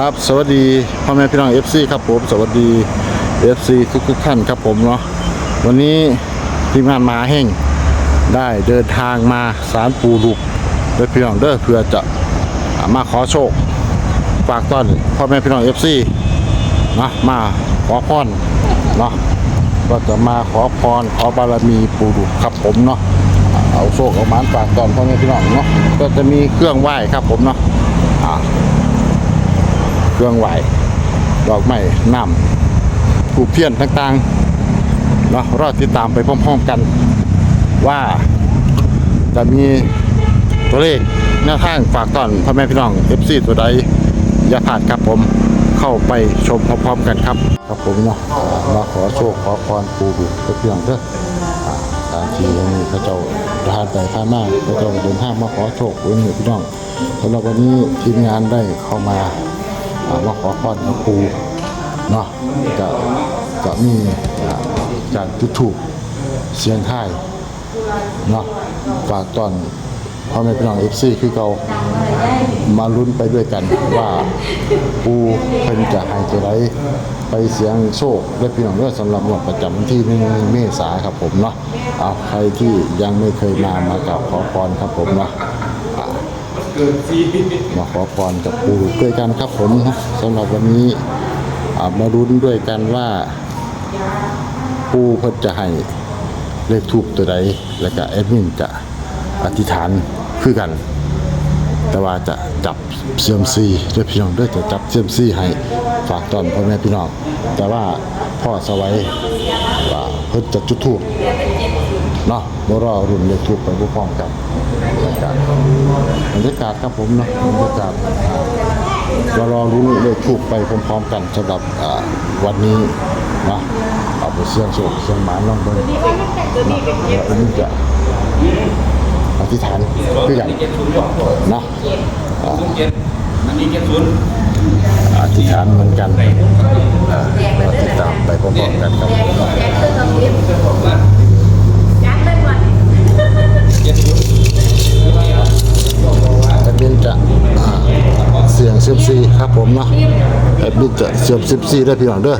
ครับ สวัสดีพ่อแม่พี่น้อง FC ครับผม สวัสดี FC ทุกทุกท่านครับผมเนาะวันนี้ทีมงานมาแห่งได้เดินทางมาสารปูลูกเด้อพี่น้องเด้อเพื่อจะมาขอโชค ฝากต้อนพ่อแม่พี่น้อง FC นะมาขอพรเนาะก็จะมาขอพรขอบารมีปูลูกครับผมเนาะเอาโชคเอาหมานฝากตอนพ่อแม่พี่น้องเนาะก็จะมีเครื่องไหว้ครับผมเนาะ เครื่องไหวดอกไม้น้ำผูเพี้ยนต่างๆเนาะรอติดตามไปพร้อมๆกัน ว่าจะมีตัวเลขแนวทางฝากตอนพ่อแม่พี่น้อง FC ตัวใดอย่าพลาดครับผมเข้าไปชมพร้อมๆกันครับ ครับผมเนาะมาขอโชคขอพรปูบุตรเพื่อนเด้ออ่าตามที่มีพระเจ้าทานไปพานมาพระเจ้าเดินทางมาขอโชคเพื่อนพี่น้องสำหรับวันนี้ทีมงานได้เข้ามา มาขอพรกับปูเนาะจะจะมีการจุดถูกเสียงไทยเนาะฝากตอนพ่อแม่พี่น้องเอฟซีคือเรามาลุ้นไปด้วยกันว่าปูเพิ่นจะให้จะไรไปเสียงโชคและพี่น้องเด้อสำหรับงวดประจำวันที่หนึ่งเมษาครับผมเนาะเอาใครที่ยังไม่เคยมามากับขอพรครับผมเนาะ มาขอพรกับปู่ด้วยกันครับผมสำหรับวันนี้มารุ้นด้วยกันว่าปู่เพิ่นจะให้เลขทูบตัวใดแล้วก็แอดมินจะอธิษฐานคือกัน แต่ว่าจะจับเซียมซีด้วยพี่น้องด้วยจะจับเซียมซีให้ฝากตอนพ่อแม่พี่น้องแต่ว่าพ่อสวัยว่าเพิ่นจะจุดทูบเนาะบ่รอรุ่นเลขทูบไปพร้อมกันากาศบรรยากาศครับผมนะบรรยากาศเรารอรู้เลยถูกไปพร้อมๆกันสำหรับวันนี้นะเอาไปเสี่ยงโชคเสี่ยงหมานลองเบิ่งนะแล้วอันนี้จะอธิษฐานคือกันนะอ่อนนี้เนย์อธิษฐานเหมือนกันเราติดตามไปพร้อมๆกันครับ เจ็ดศูนย์ แอดมินจะอ่าเสี่ยงเซียมซีครับ ผมเนาะแอดมินจะเสียงเซียมซีได้พี่น้องเด้อ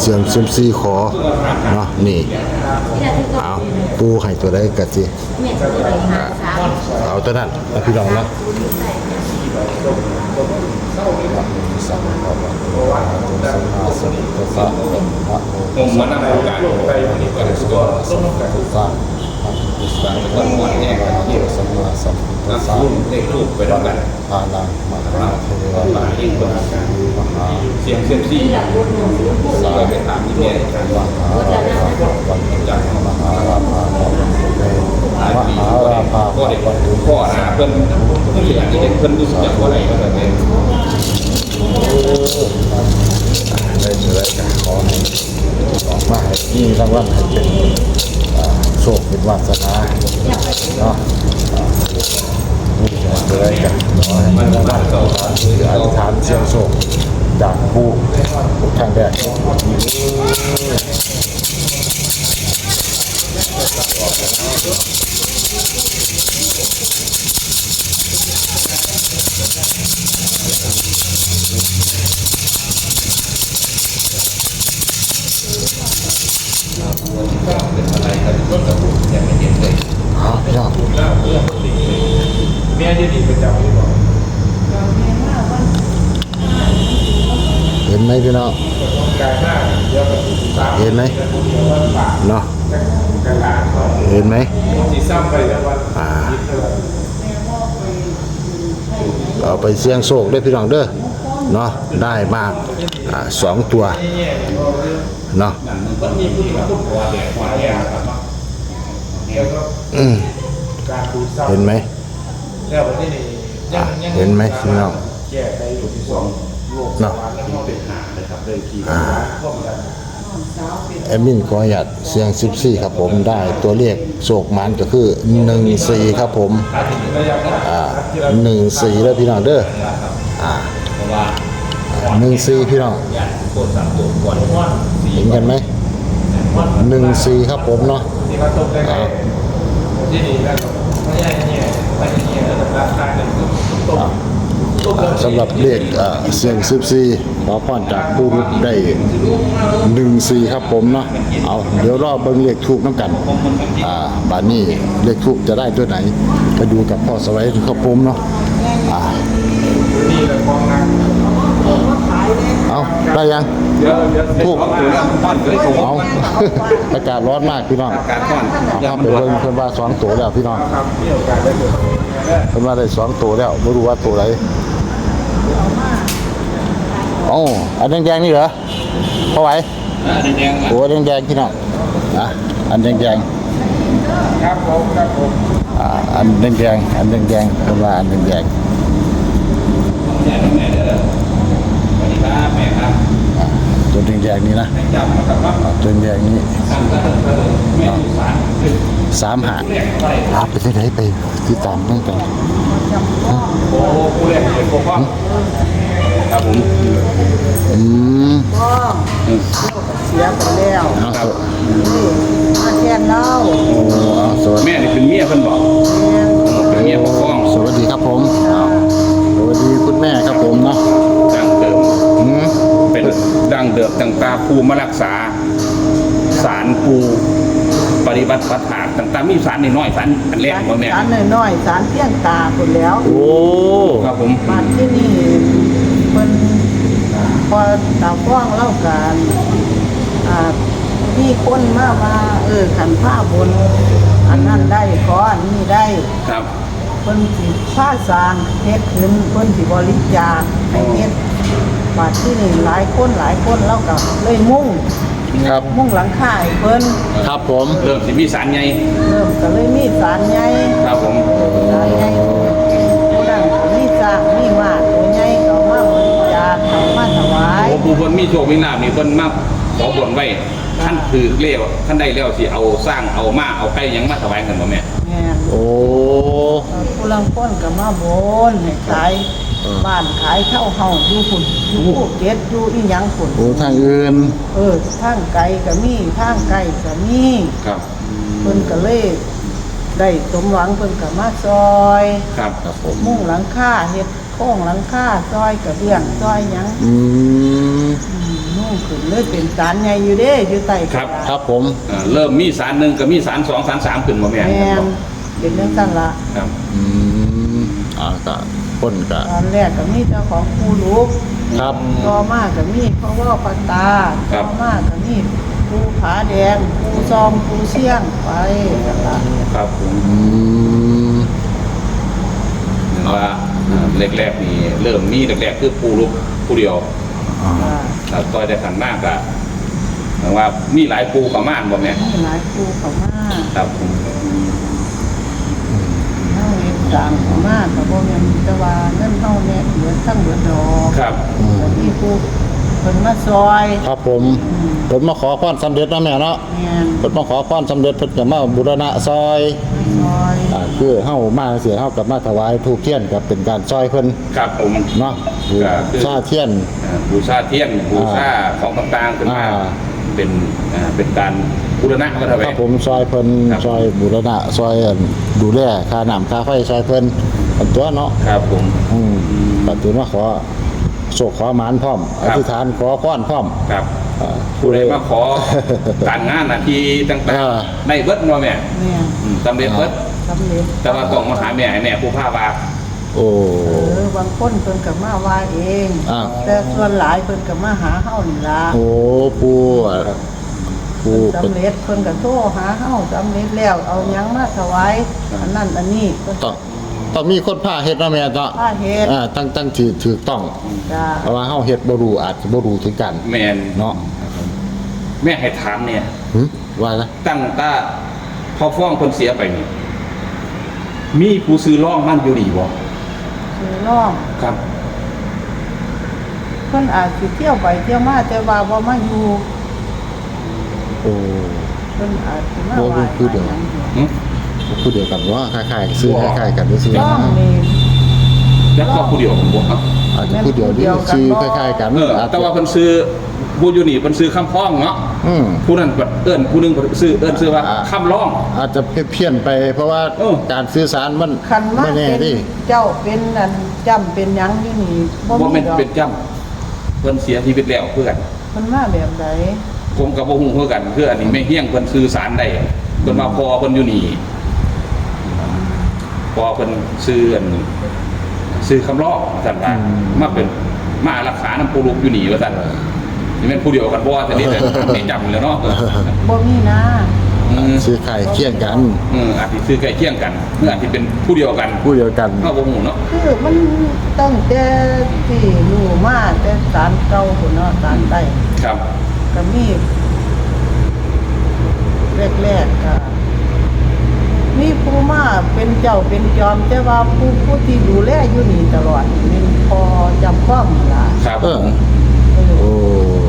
เสียงเซียมซีขอเนาะนี่เอาปูให้ตัวใดกัสิอ่าเอาตัวนั้นนะพี่น้องเนาะสัมภะวะโตอะระหะโตสัมาสัมพุทธัสสะนะโมผมมานั่งโอกาสไปวันนี้ก็ได้สุดยอดสัมมาสัมพุทธัสสะนะโมตัสสะต้นหมวดเนี่ยอะระหะโตสัมมาสัมพุทธันัสบสะรุ่นเลขรูปไปด้วยกันทานังมหา เทวหลาายยิ่งกว่าการมหาเสียงเซียมซี่สายไปถามที่เนี่ยการมหาราภาวันตุจากมหาราภาวันตุเตหลายมปีหาราภาก็เด็กวันตุพ่อหาเพื่อนเพื่อนอย่างที่เด็กเพื่อนรู้สึกจากว่าอะไรก็แบบนี้ได้เจอกันขอให้ออกมาให้มีรางวัลให้เป็นอ่าโชคเป็นวาสนาเนาะ อ่านี่เจอกันขอให้มีรางวัลต่อคืออธิษฐานเชียงโชคจากผู้ทุกทางแดกเป็นอะไรกันก็จะพูดยังไม่เห็นเลยอ๋อพี่น้อง เมียจะดีประจำหรือเปล่าเห็นไหมพี่น้องเห็นไหมเนาะเห็นไหมเอาไปเสี่ยงโชคได้พี่น้องเด้อเนาะได้มากสองตัวเนาะเห็นไหม แล้วประเทศนี้ยัอะงยังเห็นไหมพี่น้องแก้ได้อยู่ที่สองโลกเนาะแล้วก็เป็นหานะครับเลยทีอ่า ร่วมกันแอดมินขออนุญาตเสียง14ครับผมได้ตัวเลขโชคมันก็คือ14ครับผมระยะนั้นอ่า14แล้วพี่น้องเด้ออ่าเพราะว่า14พี่น้องอย่างโคตรสามตัวก่อนว่าสี่เห็นกันไหม14ครับผมเนาะ ที่เขาตกได้ไงที่นี่แล้วก็ไม่ใช่เนี่ย สำหรับเลขอ่าเสียงสิบสี่ขอพรจากผู้รุษได้หนึ่งสี่ครับผมเนาะเอาเดี๋ยวรอบเบิ้งเลขทูบน้ำกันอ่าบานนี้เลขทูบจะได้ตัวไหนไปดูกับพ่อสวัยครับผมเนาะอ่าน เลยกองนังเอาได้ยังเดี๋ยวเดี๋ยวถูกเอาตัวนั้นป้อนเลยถูกเอาอากาศร้อนมากพี่น้องการป้อนเอาครับไปเบิ่งเพิ่นว่าสองตัวแล้วพี่น้องครับมีโอกาสได้ดูเพิ่นว่าได้สองตัวแล้วไม่รู้ว่าตัวไหนโอ้อันแดงๆนี่เหรอพ่อไหวแดงๆโอ้แดงๆพี่น้องอะอันแดงครับผมครับผมๆอ่าอันแดงๆอันแดงๆเพิ่นว่าอันแดงแครับแม่ครับๆอ่าตัวแดงๆนี่นะจับมากับว่าอ่าตัวแดงๆนี่แม่อยู่ศาลสามหาแรกไปอ่าไปที่ไหนไปติดตามตั้งแต่โอ้ผู้แรกเป็นพวกพ่อครับผมอืมพ่อเสียไปแล้วเอาสวมาแทนเราโอ้เอาสวัสดีแม่นี่เป็นเมียเพิ่นบอกแม่เป็นเมียพ่อฟ้องสวัสดีครับผมเอาสวัสดีคุณแม่ครับผมเนาะ เดิมต่างตาภูมารักษาสารปูปฏิบัติปัฏฐานต่างๆมีสารน้อยๆสารอันแรกบ่แม่สารน้อยๆสารเพียงตาคนแล้วโอ้ครับผมมาที่นี่เพิ่นพอตาฟ้องเล่ากันอ่ามีคนมาว่าเออขันผ้าบน อันนั้นได้ขออันนี้ได้ครับเพิ่นสิผ้าสร้างเฮ็ดขึ้นเพิ่นสิบริจาคให้เฮ็ด บาดที่นี่หลายคนหลายคนเล่ากับเลยมุ่งครับ มุ่งหลังคาให้เพิ่นครับผมเริ่มสิมีสารใหญ่เริ่มก็เลยมีสารใหญ่ครับผมสารใหญ่ผู้นั้นก็มีสร้างมีวาดตัวใหญ่ก็มาบริจาคเขามาถวายโอ้ผู้คนมีโชคมีลาภนี่เพิ่นมาขอบนไว้ท่านถือเลี้ยวท่านได้แล้วสิเอาสร้างเอามาเอาไก่หยังมาถวายกันบ่แม่แม่นโอ้ผู้ลังคนก็มาบนให้ขาย บ้านขายเช่าเฮาอยู่พุ่นอยู่ภูเก็ตอยู่อีหยังพุ่นโอ้ทางอื่นเออทางไกลก็มีทางไกลก็มีครับเพิ่นก็เลยได้สมหวังเพิ่นก็มาซอยครับครับผมมุ่งหลังคาเฮ็ดโค้งหลังคาซอยกระเบื้องซอยหยังอืมอืมมุ่งขึ้นเลยเป็นศาลใหญ่อยู่เด้อยู่ใต้กะดาษครับผมเอ่อเริ่มมีสารหนึ่งก็มีสารสองสารสามขึ้นบ่แม่แม่นเป็นเรื่องสั้นละครับอืมอ่าก็ คนก็ตอนแรกก็มีเจ้าของผู้ลูกครับ ต่อมาก็มีพ่อว่าปัตตาต่อมาก็มีผู้ผาแดงผู้ซอมผู้เชี่ยงไปกันละครับผมอืมว่าเอ่อแรกๆนี่เริ่มมีแรกๆคือผู้ลุกผู้เดียวอ่าอ่าแต่ต่อยได้ขันมากก็แปลว่ามีหลายปูประมาณบ่แม่มีหลายผู้เข้ามา ครับผมเฮาเฮ็ด สร้างเข้ามาก็บ่แม่นแต่ว่าเงินเฮาเนี่ยเหลือทั้งเบิดดอกครับแต่ที่ผู้เพิ่นมาซอยครับผมเพิ่นมาขอพรสำเร็จนะแม่เนาะแม่นเพิ่นมาขอพรสำเร็จเพิ่นก็มาบูรณะซอยซอยอ่าคือเฮามาเสียเฮากับมาถวายธูปเทียนก็เป็นการซอยเพิ่นครับผม เนาะก็คือชาเทียนเอ่อบูชาเทียนบูชาของต่างๆขึ้นมาอ่า เป็นอ่าเป็นการ บูรณะก็เท่าไหคร่รับผมซอยเพิ่นครับ ซอยบูรณะซอยอันดูแลค่าน้ำค่าไฟซอยเพิ่นอันตัวเนาะครับผม อืมปัจจุบันขอโศกขอหมานพร้อมคอรับ ธิษฐานขอพรพร้อมครับอ่าผู้ใดมาขอการงานหนาทีต่างอ่า ๆในเบิดบ่แม่แม่นอืมสำเร็จเบิดสำเร็จแต่ว่าต้องมาหาแม่ให้แม่ผู้พาว่า โอ้ เออบางคนเพิ่นก็มาว่าเองอ่าแต่ส่วนหลายเพิ่นก็มาหาเฮานี่ล่ะโอ้ปู อะปูเป็นสำเร็จเพิ่นก็โทรหาเฮาสำเร็จแล้วเอาหยังมาถวายอันนั้นอันนี้เพิ่นต้องต้องมีคนพาเฮ็ดเนาะแม่เนาะพาเฮ็ดอ่าตั้งตั้งถือถูกต้อง จ้าเพราะว่าเฮาเฮ็ดบ่รู้อาจจะบ่รู้ถึงกันแม่นเนาะแม่ให้ถามเนี่ย หึว่านะตั้งแตาพอฟ้องคนเสียไปนี่มีผู้ซื้อร่องมันอยู่ดีบ่คือน้องครับ เพิ่นอาจสิเที่ยวไปเที่ยวมาแต่ว่าบ่มาอยู่ โอ้เพิ่นอาจสิมาบ่ไหว้คือเดี๋ยวหยังอยู่หึผู้เดียวกันว่าคล้ายๆซื้อคล้ายๆกันซื้อน้องนี่ แล้วก็ผู้เดียวผมบ่ครับอาจจะผู้เดียวที่ซื้อคล้ายๆกันเอออาจแต่จะว่าเพิ่นซื้อผู้อยู่นี่เป็นซื้อคำพ้องเนาะอืม ผู้นั้นก็เอิ้นผู้หนึงก็ซื้อเอิ้นซื้อว่าอ่า คำร้อง อาจจะเพี้ยนๆไปเพราะว่าเออ การสื่อสารมันคันมาไม่แน่เป็นดิเจ้าเป็นอันจำเป็นหยังอยู่นี่บ่บ่มีแม่นดอกเป็นจำเพิ่นเสียชีวิตแล้วเพื่อนมันมาแบบใด ผมกับบ่ฮู้คือกันคืออันนี้ไม่เฮี้ยงเพิ่นสื่อสารได้เพิ่นว่าพอเพิ่นอยู่นี่พอเพิ่นซื้ออันซื้อคำร้องซั่นว่ามาเป็นมารักษาน้ำปูลูกอยู่นี่ว่าซั่นนี่แม่นผู้เดียวกันบ่ว่าแต่นี่แต่ไม่จำแล้วเนาะบ่มีนะอืมซื้อไข่เคี่ยงกันอืมอาจสิซื้อใกล้เคียงกันหรืออาจสิเป็นผู้เดียวกัน ผู้เดียวกันเฮาบ่ฮู้เนาะคือมันตั้งแต่ที่อยู่มาแต่สารเก่าพุ่นเนาะสารใต้ครับ ก็มีแรกๆก็มีผู้มาเป็นเจ้าเป็นจอมแต่ว่าผู้ผู้ที่ดูแลอยู่นี่ตลอดนี่เป็นพอจำข้อมนล่ะครับเออเออโอ้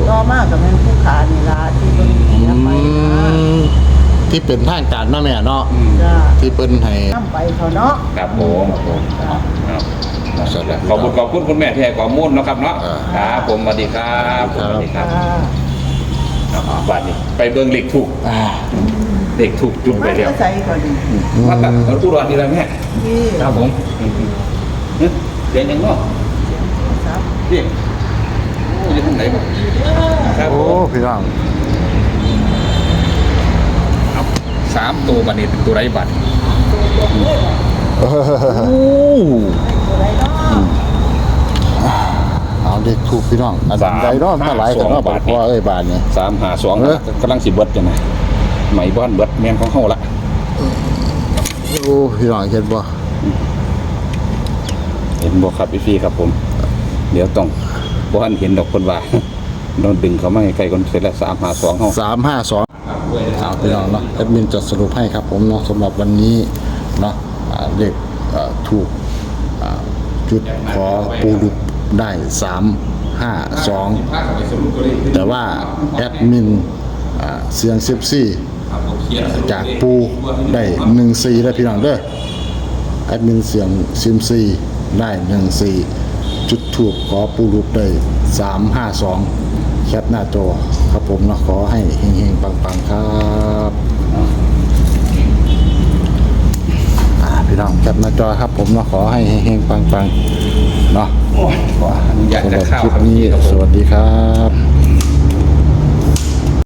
ต่อมาก็เป็นผู้ขานี่ล่ะที่เพิ่นเสียไปนะอืมที่เป็นทางการเนาะแม่เนาะอืมจ้าที่เปิ้นให้นำไปเขาเนาะครับผมจ้าครับสวัสดีขอบคุณขอบคุณคุณแม่ที่ให้ข้อมูลเนาะครับเนาะอ่า ครับผมสวัสดีครับผมสวัสดีครับจ้าครับบัดนี้ไปเบิ่งเลขถูกอ่าเลขถูกจุดไปมาแล้วใส่ก็ดีว่าแต่มันอุดรนี่แหละแม่ที่ครับผมเฮ้ยเสียงยังเนาะครับพี่โอ้ยทางไหนบ่ครับโอ้ผมพี่น้องครับสามตัวบัดนี้เป็นตัวไรบัดเออโอ้อะไรเนาะ เอาเด็กถูกพี่น้องอันใดเนาะมาหลายกันเนาะบาทพ่อเอ้ยบาทเนี่ยสามหาสองเออกำลังสิเบิดจังไงไหมบ้านเบิดแม่นของเฮาละโอ้พี่น้องเห็นบ่เห็นบ่ครับพี่ฟีครับผม เดี๋ยวต้องบ่ทันเห็นดอกคนว่าโดนดึงเขามาใกล้ๆคนเสร็จแล้วสามหาสองเฮาสามห้าสองเอาพี่น้องเนาะแอดมินจะสรุปให้ครับผมเนาะสำหรับวันนี้เนาะอ่าเด็กอ่าถูกอ่าจุดขอปูดุก ได้สามห้าสองแต่ว่าแอดมินอ่าเสียงเซฟซี่จากปูได้หนึ่งสี่ได้พี่น้องเด้อแอดมินเสียงซิมซีได้หนึ่งสี่จุดถูกขอปูดุกได้สามห้าสองแคปหน้าจอครับผมเนาะขอให้เฮงๆ ปังๆ ครับอ่าพี่น้องแคปหน้าจอครับผมเนาะขอให้เฮงๆ ปังๆ เนาะ ขออนุญาตจะรับเข้าคลิปรับนี้พี่ครับผมสวัสดีครับ